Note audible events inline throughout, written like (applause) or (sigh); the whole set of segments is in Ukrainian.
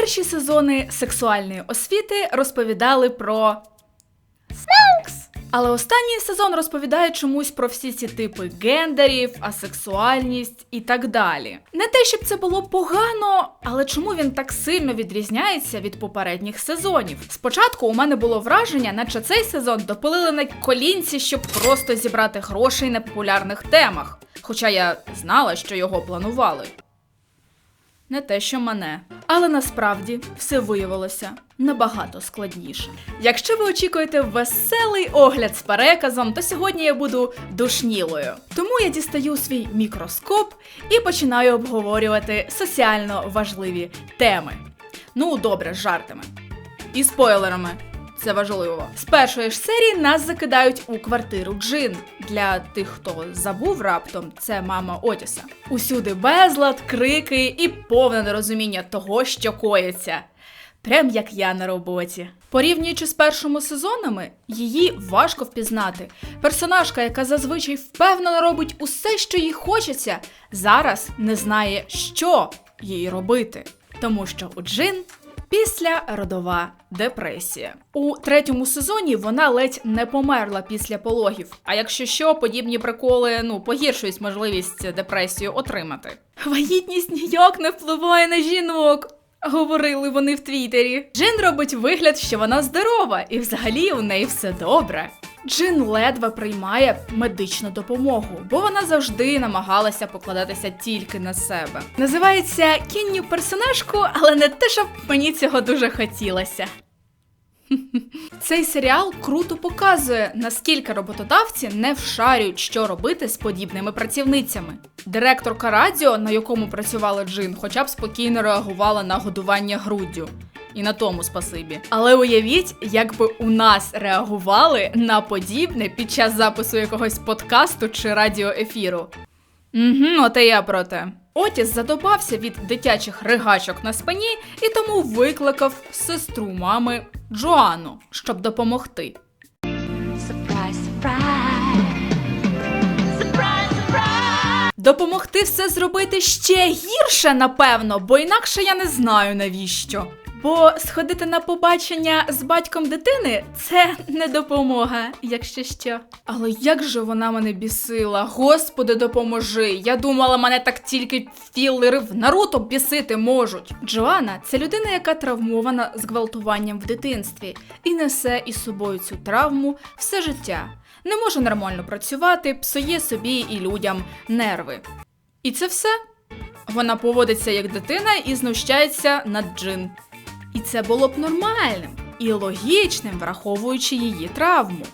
Перші сезони сексуальної освіти розповідали про секс. Але останній сезон розповідає чомусь про всі ці типи гендерів, асексуальність і так далі. Не те, щоб це було погано, але чому він так сильно відрізняється від попередніх сезонів? Спочатку у мене було враження, наче цей сезон допилили на колінці, щоб просто зібрати грошей на популярних темах. Хоча я знала, що його планували. Не те, що мене. Але насправді все виявилося набагато складніше. Якщо ви очікуєте веселий огляд з переказом, то сьогодні я буду душнілою. Тому я дістаю свій мікроскоп і починаю обговорювати соціально важливі теми. Ну, добре, з жартами. І спойлерами. Це важливо. З першої ж серії нас закидають у квартиру Джин. Для тих, хто забув раптом, це мама Отіса. Усюди безлад, крики і повне нерозуміння того, що коїться. Прям як я на роботі. Порівнюючи з першими сезонами, її важко впізнати. Персонажка, яка зазвичай впевнено робить усе, що їй хочеться, зараз не знає, що їй робити. Тому що у Джин Після родова депресія у третьому сезоні вона ледь не померла після пологів. А якщо що, подібні приколи ну погіршують можливість депресію отримати. Вагітність ніяк не впливає на жінок. Говорили вони в Твіттері. Джин робить вигляд, що вона здорова, і взагалі у неї все добре. Джин ледве приймає медичну допомогу, бо вона завжди намагалася покладатися тільки на себе. Називається кінню персонажку, але не те, щоб мені цього дуже хотілося. (laughs) Цей серіал круто показує, наскільки роботодавці не вшарюють, що робити з подібними працівницями. Директорка радіо, на якому працювала Джин, хоча б спокійно реагувала на годування груддю. І на тому спасибі. Але уявіть, якби у нас реагували на подібне під час запису якогось подкасту чи радіоефіру. Угу, от і я про те. Отіс задобався від дитячих ригачок на спині і тому викликав сестру мами Джоанну, щоб допомогти. Surprise, surprise. Surprise, surprise. Допомогти все зробити ще гірше, напевно, бо інакше я не знаю навіщо. Бо сходити на побачення з батьком дитини це не допомога, якщо що. Але як же вона мене бісила? Господи, допоможи! Я думала, мене так тільки філери в Наруто бісити можуть. Джоанна це людина, яка травмована зґвалтуванням в дитинстві і несе із собою цю травму все життя. Не може нормально працювати, псує собі і людям нерви. І це все. Вона поводиться як дитина і знущається над Джин. І це було б нормальним і логічним, враховуючи її травму.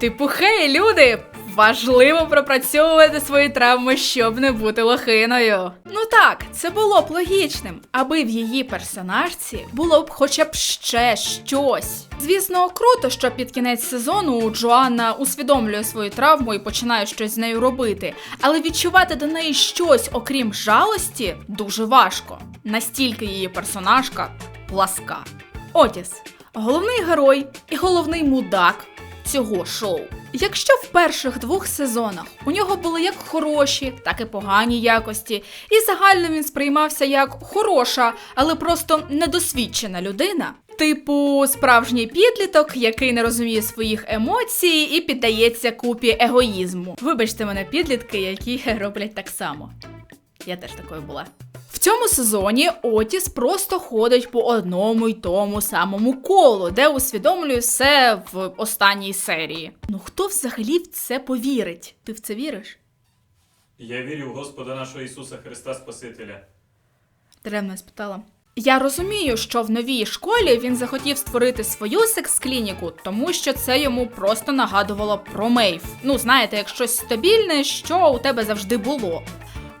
Типу, хей, люди! Важливо пропрацьовувати свої травми, щоб не бути лохиною. Ну так, це було б логічним, аби в її персонажці було б хоча б ще щось. Звісно, круто, що під кінець сезону Джоанна усвідомлює свою травму і починає щось з нею робити, але відчувати до неї щось, окрім жалості, дуже важко. Настільки її персонажка пласка. Отіс головний герой і головний мудак цього шоу. Якщо в перших двох сезонах у нього були як хороші, так і погані якості, і загально він сприймався як хороша, але просто недосвідчена людина. Типу, справжній підліток, який не розуміє своїх емоцій і піддається купі егоїзму. Вибачте мене, підлітки, які (laughs) роблять так само. Я теж такою була. В цьому сезоні Отіс просто ходить по одному й тому самому колу, де усвідомлює все в останній серії. Ну хто взагалі в це повірить? Ти в це віриш? Я вірю в Господа нашого Ісуса Христа Спасителя. Даремно спитала. Я розумію, що в новій школі він захотів створити свою секс-клініку, тому що це йому просто нагадувало про Мейв. Ну, знаєте, як щось стабільне, що у тебе завжди було.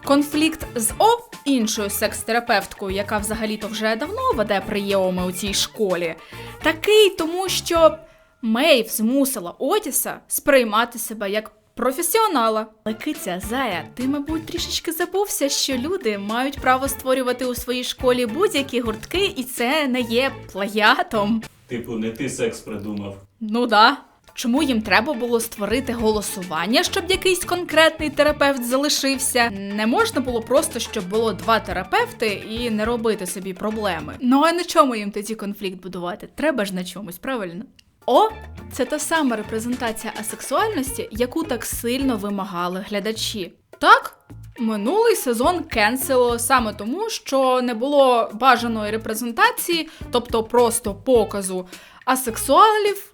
Конфлікт з О, іншою секс-терапевткою, яка взагалі-то вже давно веде прийоми у цій школі, такий, тому що Мейв змусила Отіса сприймати себе як професіонала. Але киця Зая, ти, мабуть, трішечки забувся, що люди мають право створювати у своїй школі будь-які гуртки, і це не є плагіатом. Типу, не ти секс придумав. Ну да. Чому їм треба було створити голосування, щоб якийсь конкретний терапевт залишився? Не можна було просто, щоб було два терапевти і не робити собі проблеми. Ну а на чому їм тоді конфлікт будувати? Треба ж на чомусь, правильно? О, це та сама репрезентація асексуальності, яку так сильно вимагали глядачі. Так, минулий сезон кенсело саме тому, що не було бажаної репрезентації, тобто просто показу асексуалів,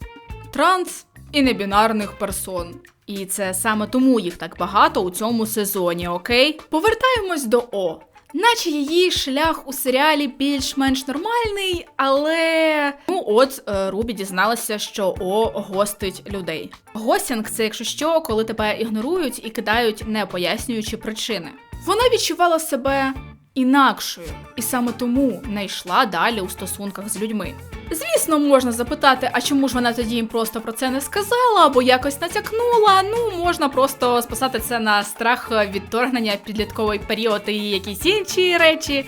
транс і небінарних персон. І це саме тому їх так багато у цьому сезоні, окей? Повертаємось до О. Наче її шлях у серіалі більш-менш нормальний, але ну от е, Рубі дізналася, що О гостить людей. Гостінг це, якщо що, коли тебе ігнорують і кидають, не пояснюючи причини. Вона відчувала себе інакшою, і саме тому не йшла далі у стосунках з людьми. Звісно, можна запитати, а чому ж вона тоді їм просто про це не сказала або якось натякнула. Ну, можна просто списати це на страх відторгнення, підлітковий період і якісь інші речі.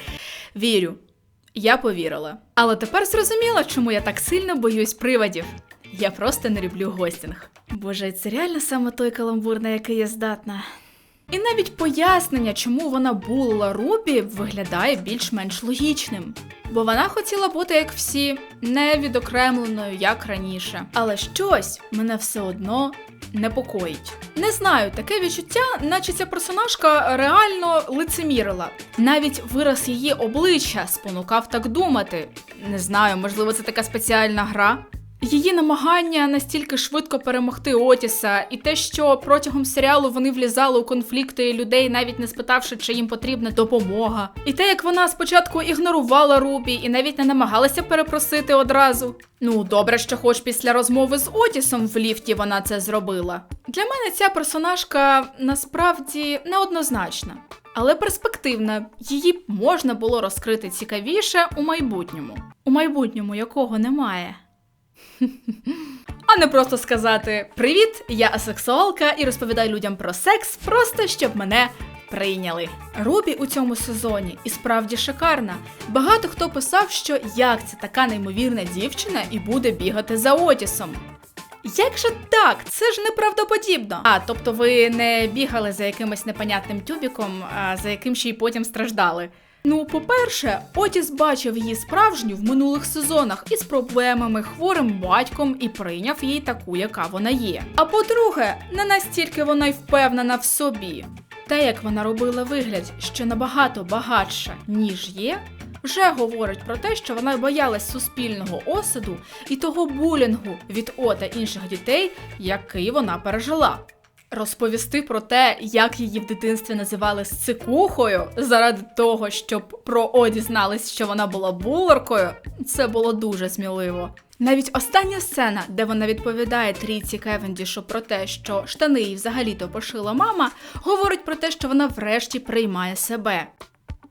Вірю, я повірила. Але тепер зрозуміла, чому я так сильно боюсь приводів. Я просто не люблю гостінг. Боже, це реально саме той каламбур, на який я здатна. І навіть пояснення, чому вона булила Рубі, виглядає більш-менш логічним. Бо вона хотіла бути як всі, не відокремленою, як раніше. Але щось мене все одно непокоїть. Не знаю, таке відчуття, наче ця персонажка реально лицемірила. Навіть вираз її обличчя спонукав так думати. Не знаю, можливо, це така спеціальна гра. Її намагання настільки швидко перемогти Отіса, і те, що протягом серіалу вони влізали у конфлікти людей, навіть не спитавши, чи їм потрібна допомога. І те, як вона спочатку ігнорувала Рубі і навіть не намагалася перепросити одразу. Ну, добре, що хоч після розмови з Отісом в ліфті вона це зробила. Для мене ця персонажка насправді неоднозначна. Але перспективна, її можна було розкрити цікавіше у майбутньому, у майбутньому якого немає. А не просто сказати Привіт, я асексуалка і розповідаю людям про секс, просто щоб мене прийняли. Рубі у цьому сезоні і справді шикарна. Багато хто писав, що як це така неймовірна дівчина і буде бігати за Отісом. Як же так? Це ж неправдоподібно. А, тобто ви не бігали за якимось непонятним тюбіком, а за яким ще й потім страждали. Ну, по-перше, Отіс бачив її справжню в минулих сезонах із проблемами, хворим батьком і прийняв її таку, яка вона є. А по-друге, не настільки вона й впевнена в собі. Те, як вона робила вигляд, що набагато багатша, ніж є, вже говорить про те, що вона боялась суспільного осуду і того булінгу від О та інших дітей, який вона пережила. Розповісти про те, як її в дитинстві називали сцикухою, заради того, щоб про О дізнались, що вона була булеркою, це було дуже сміливо. Навіть остання сцена, де вона відповідає трійці Кевендішу про те, що штани їй взагалі-то пошила мама, говорить про те, що вона врешті приймає себе.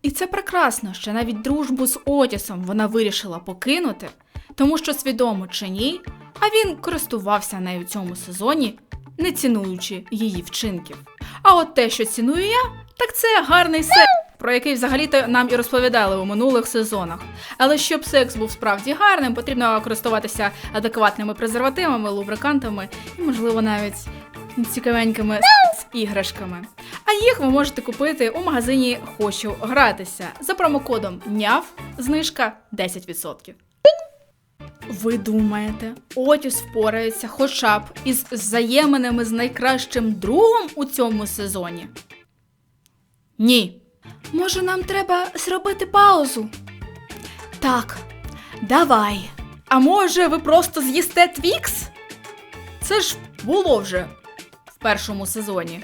І це прекрасно, що навіть дружбу з Отісом вона вирішила покинути, тому що свідомо чи ні, а він користувався нею у цьому сезоні, не цінуючи її вчинків. А от те, що ціную я, так це гарний секс, про який взагалі-то нам і розповідали у минулих сезонах. Але щоб секс був справді гарним, потрібно користуватися адекватними презервативами, лубрикантами і, можливо, навіть цікавенькими іграшками. А їх ви можете купити у магазині Хочу гратися за промокодом НЯВ знижка 10%. Ви думаєте, Отіс впорається хоча б із взаєминами з найкращим другом у цьому сезоні? Ні. Може, нам треба зробити паузу? Так, давай. А може, ви просто з'їсте Твікс? Це ж було вже в першому сезоні.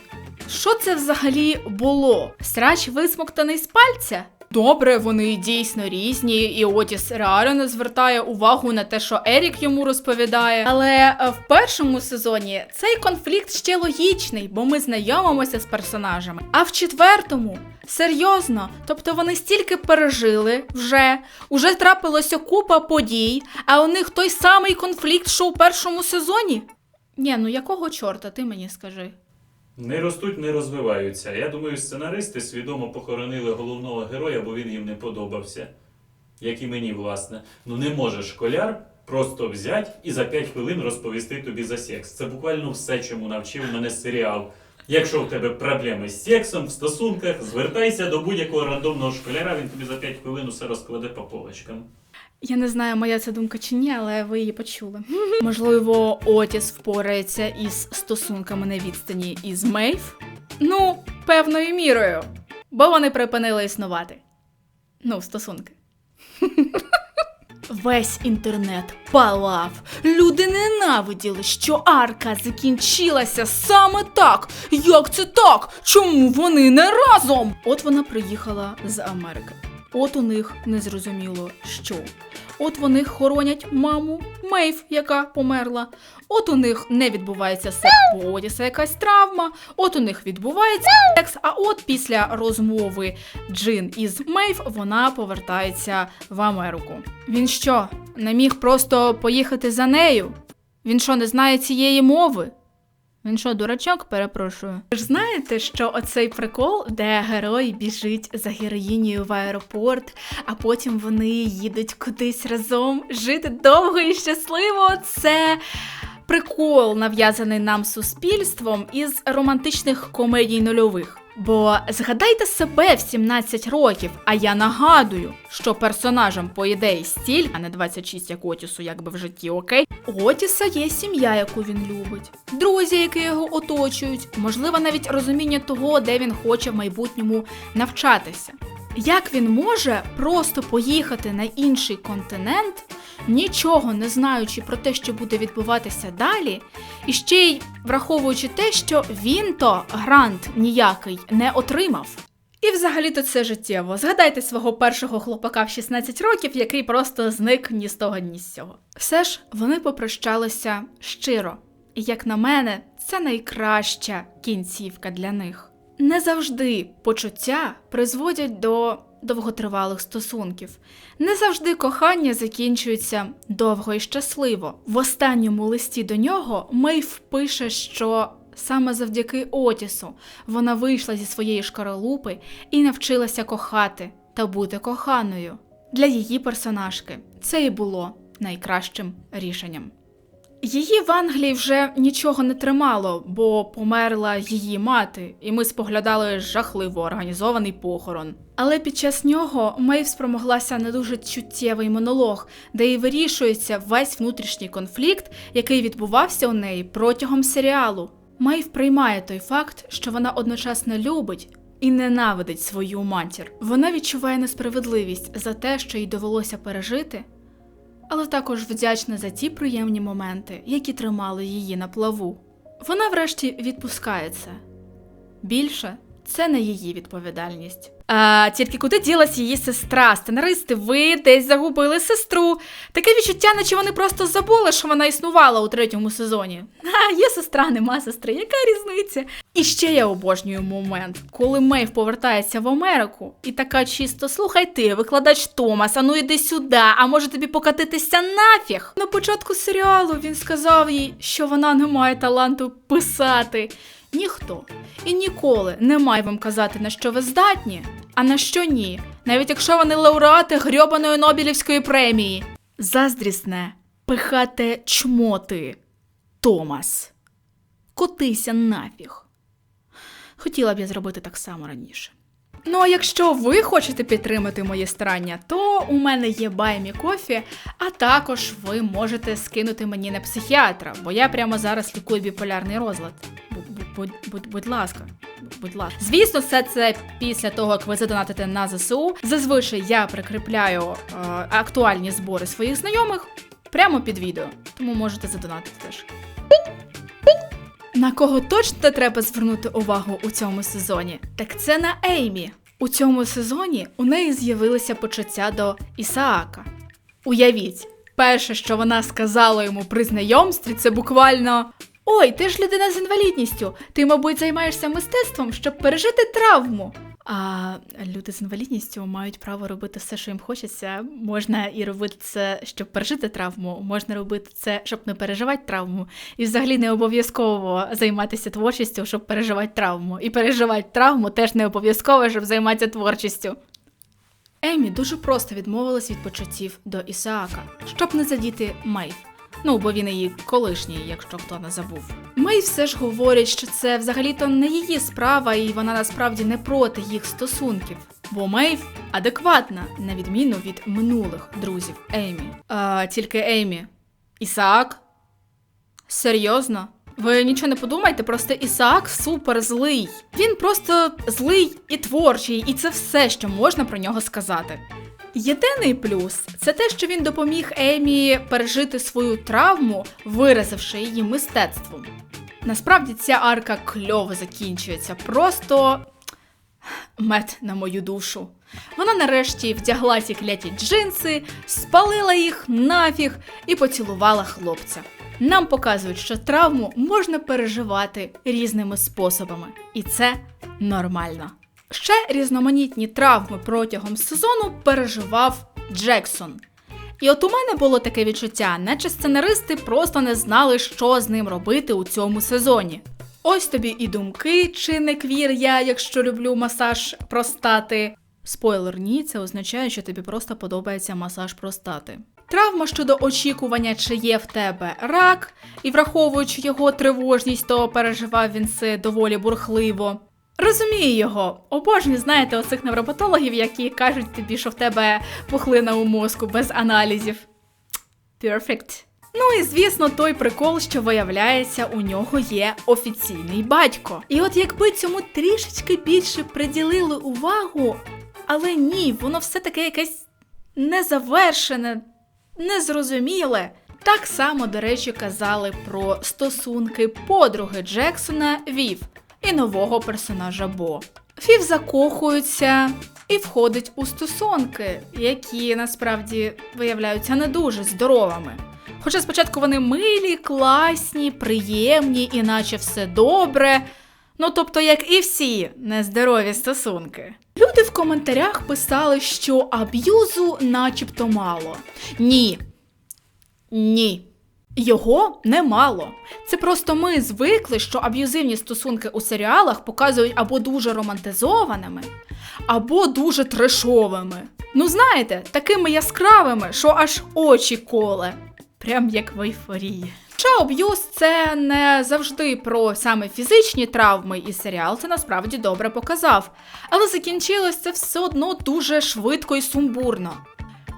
Що це взагалі було? Срач висмоктаний з пальця? Добре, вони дійсно різні, і Отіс реально звертає увагу на те, що Ерік йому розповідає. Але е, в першому сезоні цей конфлікт ще логічний, бо ми знайомимося з персонажами. А в четвертому серйозно, тобто вони стільки пережили вже, уже трапилося купа подій, а у них той самий конфлікт, що у першому сезоні. Ні, ну якого чорта, ти мені скажи. Не ростуть, не розвиваються. Я думаю, сценаристи свідомо похоронили головного героя, бо він їм не подобався. Як і мені, власне. Ну не може школяр просто взять і за 5 хвилин розповісти тобі за секс. Це буквально все, чому навчив мене серіал. Якщо в тебе проблеми з сексом, в стосунках, звертайся до будь-якого рандомного школяра, він тобі за 5 хвилин усе розкладе по полочкам. Я не знаю, моя це думка чи ні, але ви її почули. (laughs) Можливо, Отіс впорається із стосунками на відстані із Мейв? Ну, певною мірою. Бо вони припинили існувати. Ну, стосунки. (laughs) Весь інтернет палав. Люди ненавиділи, що арка закінчилася саме так. Як це так? Чому вони не разом? От вона приїхала з Америки. От у них незрозуміло що. От вони хоронять маму Мейв, яка померла. От у них не відбувається секс, бо якась травма. От у них відбувається секс. А от після розмови Джин із Мейв вона повертається в Америку. Він що, не міг просто поїхати за нею? Він що, не знає цієї мови? Він що, дурачок, перепрошую. Ви ж знаєте, що оцей прикол, де герой біжить за героїнею в аеропорт, а потім вони їдуть кудись разом жити довго і щасливо. Це прикол, нав'язаний нам суспільством із романтичних комедій нульових. Бо згадайте себе в 17 років, а я нагадую, що персонажам по ідеї стіль, а не 26 як Отісу, якби в житті, окей. У Отіса є сім'я, яку він любить, друзі, які його оточують, можливо, навіть розуміння того, де він хоче в майбутньому навчатися. Як він може просто поїхати на інший континент, нічого не знаючи про те, що буде відбуватися далі, і ще й враховуючи те, що він то грант ніякий не отримав. І взагалі-то це життєво. Згадайте свого першого хлопака в 16 років, який просто зник ні з того, ні з цього. Все ж вони попрощалися щиро. І як на мене, це найкраща кінцівка для них. Не завжди почуття призводять до довготривалих стосунків. Не завжди кохання закінчується довго і щасливо. В останньому листі до нього Мейв пише, що саме завдяки Отісу вона вийшла зі своєї шкаралупи і навчилася кохати та бути коханою. Для її персонажки це і було найкращим рішенням. Її в Англії вже нічого не тримало, бо померла її мати, і ми споглядали жахливо організований похорон. Але під час нього Мейв спромоглася на дуже чуттєвий монолог, де і вирішується весь внутрішній конфлікт, який відбувався у неї протягом серіалу. Мейв приймає той факт, що вона одночасно любить і ненавидить свою матір. Вона відчуває несправедливість за те, що їй довелося пережити, але також вдячна за ті приємні моменти, які тримали її на плаву. Вона врешті відпускається. Більше це не її відповідальність. А, тільки куди ділась її сестра? Сценаристи, ви десь загубили сестру. Таке відчуття, наче вони просто забули, що вона існувала у третьому сезоні. А, є сестра, нема сестри, яка різниця? І ще я обожнюю момент, коли Мейв повертається в Америку, і така чисто слухай ти, викладач Томас, а ну іди сюди, а може тобі покатитися нафіг? На початку серіалу він сказав їй, що вона не має таланту писати. Ніхто і ніколи не має вам казати, на що ви здатні, а на що ні, навіть якщо вони лауреати грьобаної Нобелівської премії. Заздрісне, пихате чмоти, Томас. Котися нафіг. Хотіла б я зробити так само раніше. Ну а якщо ви хочете підтримати моє старання, то у мене є Баймі Кофі, а також ви можете скинути мені на психіатра, бо я прямо зараз лікую біполярний розлад. Бу- Будь, будь, будь ласка, будь ласка. Звісно, все це після того, як ви задонатите на ЗСУ. Зазвичай я прикріпляю е, актуальні збори своїх знайомих прямо під відео, тому можете задонатити теж. На кого точно треба звернути увагу у цьому сезоні? Так це на Еймі. У цьому сезоні у неї з'явилися почуття до Ісаака. Уявіть, перше, що вона сказала йому при знайомстві, це буквально. Ой, ти ж людина з інвалідністю. Ти, мабуть, займаєшся мистецтвом, щоб пережити травму. А люди з інвалідністю мають право робити все, що їм хочеться. Можна і робити це, щоб пережити травму, можна робити це, щоб не переживати травму. І взагалі не обов'язково займатися творчістю, щоб переживати травму. І переживати травму теж не обов'язково, щоб займатися творчістю. Емі дуже просто відмовилась від почуттів до Ісаака, щоб не задіти Мейв. Ну, бо він її колишній, якщо хто не забув. Мейв все ж говорять, що це взагалі-то не її справа, і вона насправді не проти їх стосунків. Бо Мейв адекватна, на відміну від минулих друзів Емі. А, тільки Емі. Ісаак? Серйозно? Ви нічого не подумайте, просто Ісаак супер злий. Він просто злий і творчий, і це все, що можна про нього сказати. Єдиний плюс це те, що він допоміг Емі пережити свою травму, виразивши її мистецтвом. Насправді ця арка кльово закінчується, просто мед на мою душу. Вона нарешті вдягла ці кляті джинси, спалила їх нафіг і поцілувала хлопця. Нам показують, що травму можна переживати різними способами, і це нормально. Ще різноманітні травми протягом сезону переживав Джексон. І от у мене було таке відчуття, наче сценаристи просто не знали, що з ним робити у цьому сезоні. Ось тобі і думки, чи не квір я, якщо люблю масаж простати. Спойлер, ні, це означає, що тобі просто подобається масаж простати. Травма щодо очікування, чи є в тебе рак, і враховуючи його тривожність, то переживав він це доволі бурхливо. Розумію його. Обожнюю, знаєте, оцих невропатологів, які кажуть тобі, що в тебе пухлина у мозку без аналізів. Perfect. Ну і звісно, той прикол, що виявляється, у нього є офіційний батько. І от якби цьому трішечки більше приділили увагу, але ні, воно все таке якесь незавершене, незрозуміле. Так само, до речі, казали про стосунки подруги Джексона Вів і нового персонажа Бо. Вів закохується і входить у стосунки, які насправді виявляються не дуже здоровими. Хоча спочатку вони милі, класні, приємні, і наче все добре. Ну тобто, як і всі нездорові стосунки. Люди в коментарях писали, що аб'юзу начебто мало. Ні. Ні. Його немало. Це просто ми звикли, що аб'юзивні стосунки у серіалах показують або дуже романтизованими, або дуже трешовими. Ну, знаєте, такими яскравими, що аж очі коле. Прям як в ейфорії. Ще аб'юз це не завжди про саме фізичні травми, і серіал це насправді добре показав. Але закінчилось це все одно дуже швидко і сумбурно.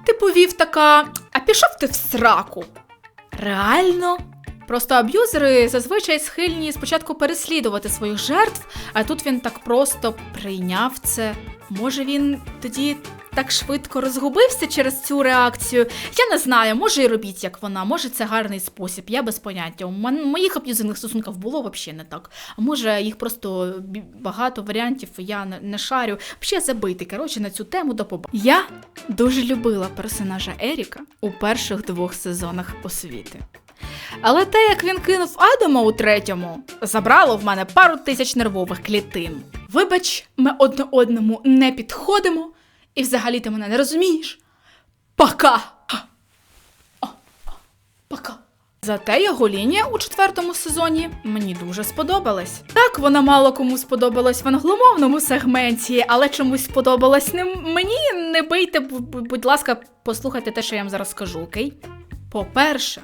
Ти повів така, а пішов ти в сраку. Реально? Просто аб'юзери зазвичай схильні спочатку переслідувати своїх жертв, а тут він так просто прийняв це. Може він тоді так швидко розгубився через цю реакцію? Я не знаю, може і робіть як вона, може це гарний спосіб, я без поняття. У моїх аб'юзивних стосунків було взагалі не так. А може їх просто багато варіантів, я не, шарю. Взагалі забити, коротше, на цю тему до побачення. Я дуже любила персонажа Еріка у перших двох сезонах освіти. Але те, як він кинув Адама у третьому, забрало в мене пару тисяч нервових клітин. Вибач, ми одне одному не підходимо, і взагалі ти мене не розумієш. Пока! О, Пока. Зате його лінія у четвертому сезоні мені дуже сподобалась. Так, вона мало кому сподобалась в англомовному сегменті, але чомусь сподобалась не мені. Не бийте, бу- бу- будь ласка, послухайте те, що я вам зараз скажу, окей? По-перше,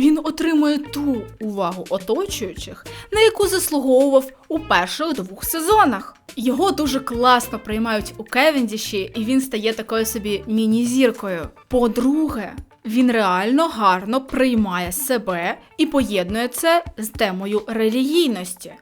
він отримує ту увагу оточуючих, на яку заслуговував у перших двох сезонах. Його дуже класно приймають у Кевендіші, і він стає такою собі міні-зіркою. По-друге, він реально гарно приймає себе і поєднує це з темою релігійності.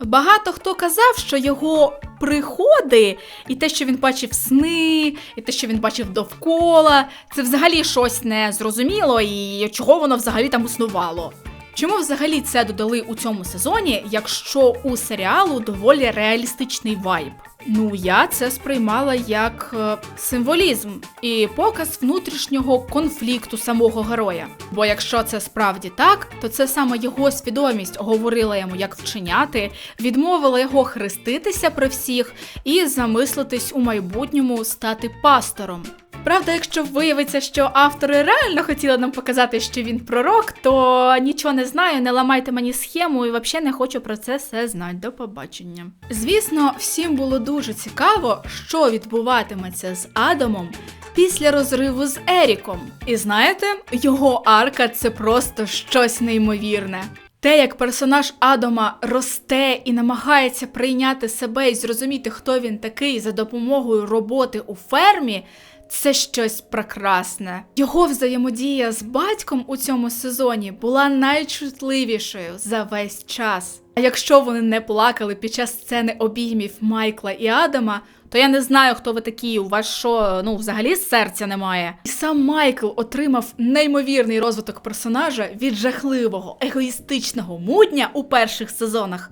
Багато хто казав, що його приходи і те, що він бачив сни, і те, що він бачив довкола, це взагалі щось незрозуміло і чого воно взагалі там існувало. Чому взагалі це додали у цьому сезоні, якщо у серіалу доволі реалістичний вайб? Ну, я це сприймала як е, символізм і показ внутрішнього конфлікту самого героя. Бо якщо це справді так, то це саме його свідомість говорила йому, як вчиняти, відмовила його хреститися при всіх і замислитись у майбутньому стати пастором. Правда, якщо виявиться, що автори реально хотіли нам показати, що він пророк, то нічого не знаю, не ламайте мені схему і взагалі не хочу про це все знати. До побачення. Звісно, всім було дуже цікаво, що відбуватиметься з Адамом після розриву з Еріком. І знаєте, його арка це просто щось неймовірне. Те, як персонаж Адама росте і намагається прийняти себе і зрозуміти, хто він такий за допомогою роботи у фермі, це щось прекрасне. Його взаємодія з батьком у цьому сезоні була найчутливішою за весь час. А якщо вони не плакали під час сцени обіймів Майкла і Адама, то я не знаю, хто ви такі. У вас що, ну, взагалі серця немає. І сам Майкл отримав неймовірний розвиток персонажа від жахливого, егоїстичного мудня у перших сезонах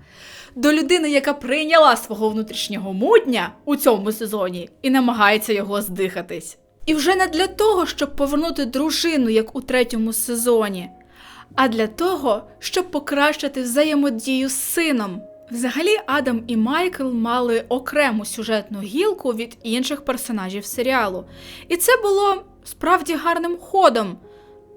до людини, яка прийняла свого внутрішнього мудня у цьому сезоні і намагається його здихатись. І вже не для того, щоб повернути дружину, як у третьому сезоні, а для того, щоб покращити взаємодію з сином. Взагалі, Адам і Майкл мали окрему сюжетну гілку від інших персонажів серіалу. І це було справді гарним ходом,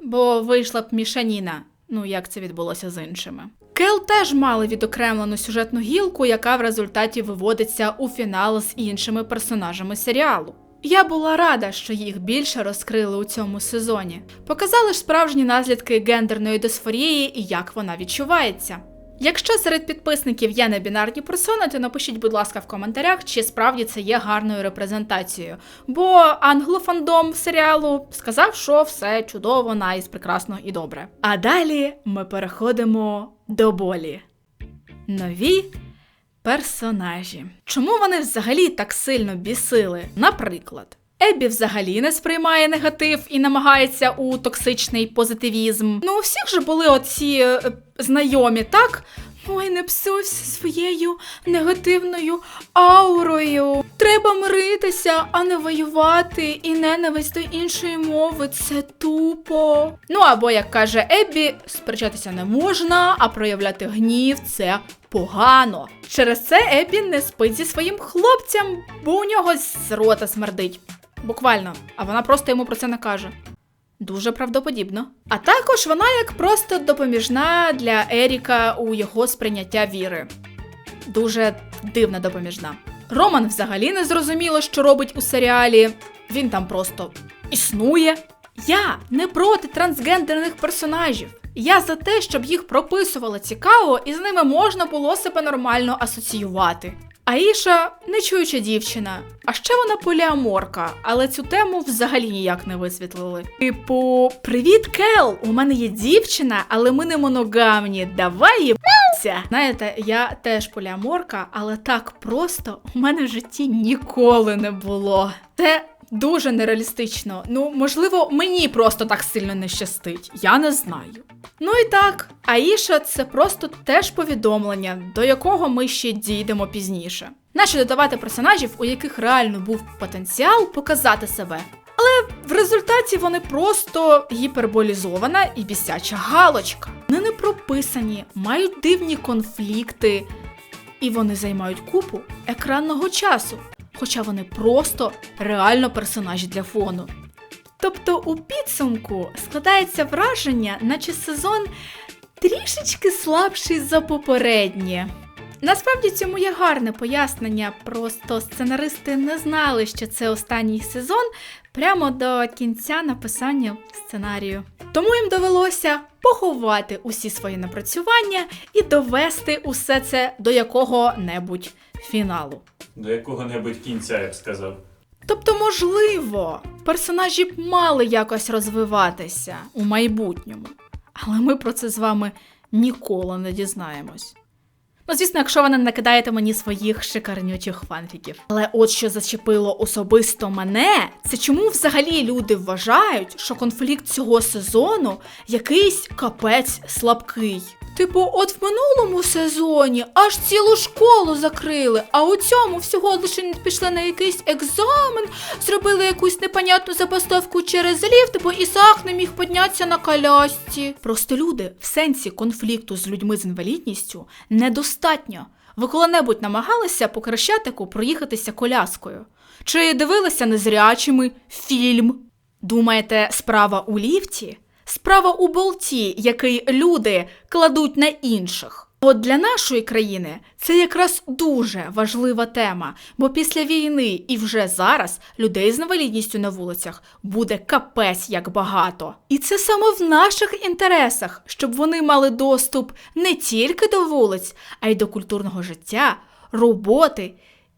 бо вийшла б мішаніна. Ну, як це відбулося з іншими. Кел теж мали відокремлену сюжетну гілку, яка в результаті виводиться у фінал з іншими персонажами серіалу. Я була рада, що їх більше розкрили у цьому сезоні. Показали ж справжні наслідки гендерної дисфорії і як вона відчувається. Якщо серед підписників є небінарні персони, то напишіть, будь ласка, в коментарях, чи справді це є гарною репрезентацією. Бо англофандом серіалу сказав, що все чудово, найс, прекрасно і добре. А далі ми переходимо до болі. Нові персонажі. Чому вони взагалі так сильно бісили? Наприклад. Еббі взагалі не сприймає негатив і намагається у токсичний позитивізм. Ну, у всіх же були оці е, знайомі, так? Ой, не псуйся своєю негативною аурою. Миритися, а не воювати, і ненависть до іншої мови це тупо. Ну або як каже Еббі, сперечатися не можна, а проявляти гнів це погано. Через це Еббі не спить зі своїм хлопцем, бо у нього з рота смердить. Буквально, а вона просто йому про це не каже. Дуже правдоподібно. А також вона як просто допоміжна для Еріка у його сприйняття віри. Дуже дивна допоміжна. Роман взагалі не зрозуміло, що робить у серіалі. Він там просто існує. Я не проти трансгендерних персонажів. Я за те, щоб їх прописували цікаво і з ними можна було себе нормально асоціювати. Аїша нечуюча дівчина, а ще вона поліаморка, але цю тему взагалі ніяк не висвітлили. Типу, привіт, Кел! У мене є дівчина, але ми не моногамні. Давай їбаться! Знаєте, я теж поліаморка, але так просто у мене в житті ніколи не було. Це дуже нереалістично. Ну, можливо, мені просто так сильно не щастить. Я не знаю. Ну і так, Аїша це просто теж повідомлення, до якого ми ще дійдемо пізніше. Нащо додавати персонажів, у яких реально був потенціал показати себе. Але в результаті вони просто гіперболізована і бісяча галочка. Вони не прописані, мають дивні конфлікти, і вони займають купу екранного часу, хоча вони просто реально персонажі для фону. Тобто у підсумку складається враження, наче сезон трішечки слабший за попереднє. Насправді цьому є гарне пояснення, просто сценаристи не знали, що це останній сезон прямо до кінця написання сценарію. Тому їм довелося поховати усі свої напрацювання і довести усе це до якого-небудь фіналу. До якого-небудь кінця, я б сказав. Тобто, можливо, персонажі б мали якось розвиватися у майбутньому, але ми про це з вами ніколи не дізнаємось. Ну, звісно, якщо ви не накидаєте мені своїх шикарнючих фанфіків. Але от що зачепило особисто мене, це чому взагалі люди вважають, що конфлікт цього сезону якийсь капець слабкий. Типу, от в минулому сезоні аж цілу школу закрили, а у цьому всього лише не пішли на якийсь екзамен, зробили якусь непонятну забастовку через ліфт, бо Ісаак не міг піднятися на колясці. Просто люди в сенсі конфлікту з людьми з інвалідністю недостатньо. Ви коли-небудь намагалися по Хрещатику проїхатися коляскою? Чи дивилися незрячими фільм? Думаєте, справа у ліфті? Справа у болті, який люди кладуть на інших. От для нашої країни це якраз дуже важлива тема, бо після війни і вже зараз людей з інвалідністю на вулицях буде капець як багато. І це саме в наших інтересах, щоб вони мали доступ не тільки до вулиць, а й до культурного життя, роботи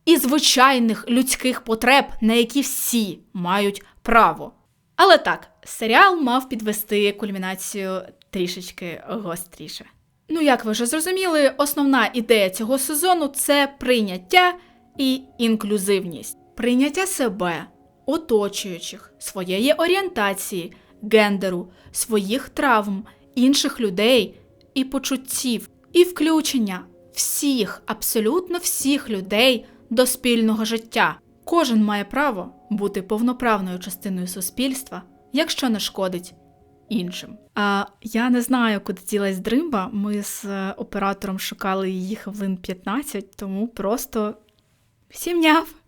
і звичайних людських потреб, на які всі мають право. Але так, серіал мав підвести кульмінацію трішечки гостріше. Ну, як ви вже зрозуміли, основна ідея цього сезону це прийняття і інклюзивність, прийняття себе, оточуючих, своєї орієнтації, гендеру, своїх травм, інших людей і почуттів, і включення всіх, абсолютно всіх людей до спільного життя. Кожен має право бути повноправною частиною суспільства, якщо не шкодить іншим. А я не знаю, куди ділась дримба. Ми з е, оператором шукали її хвилин 15, тому просто всім няв.